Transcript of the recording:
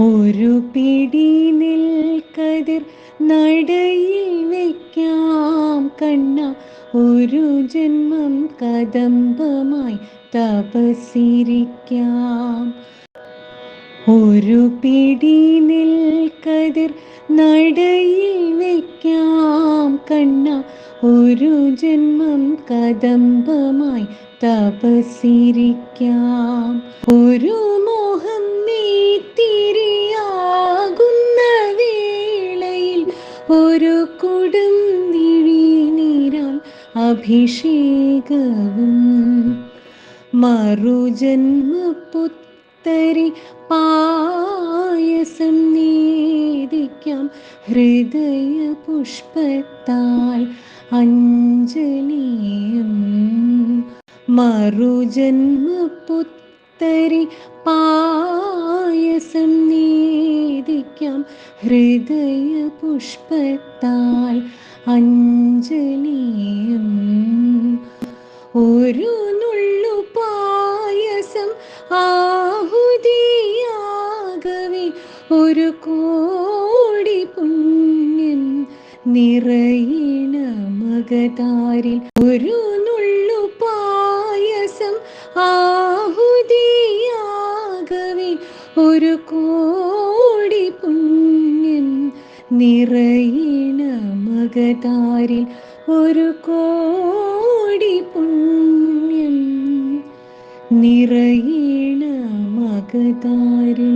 ഒരു പിടി നെൽക്കതിർ നടയിൽ വയ്ക്കാം കണ്ണ. ഒരു ജന്മം കദംബമായി തപസിരിക്കാം ഒരു പിടി നെൽക്കതിർ നടയിൽ വയ്ക്കാം കണ്ണ. ഒരു ജന്മം കദംബമായി തപസിരിക്കാം ഒരു മോഹം നീത്തിരിയാകുന്ന ഒരു കൊടും നീരാൽ അഭിഷേകവും. മറുജന്മപുത്തരി പായസം നേദിക്കാം ഹൃദയ പുഷ്പത്താൽ അഞ്ജലിയും. മറുജന്മപുത്തരി പായസം നേദിക്കാം ഹൃദയ പുഷ്പത്താൽ അഞ്ജലിയും ഒരു നുള്ളു പായസം ആഹുതിയാകവേ. ഒരു കോടി പുണ്യം നിറയിണ മകതാരിൽ ഒരു നുള്ളു പായസം ആഹുതിയാകവേ. ഒരു കോ നിറയണ മകതാരിൽ ഒരു കോടി പുണ്യം. നിറയിണ മകതാരിൽ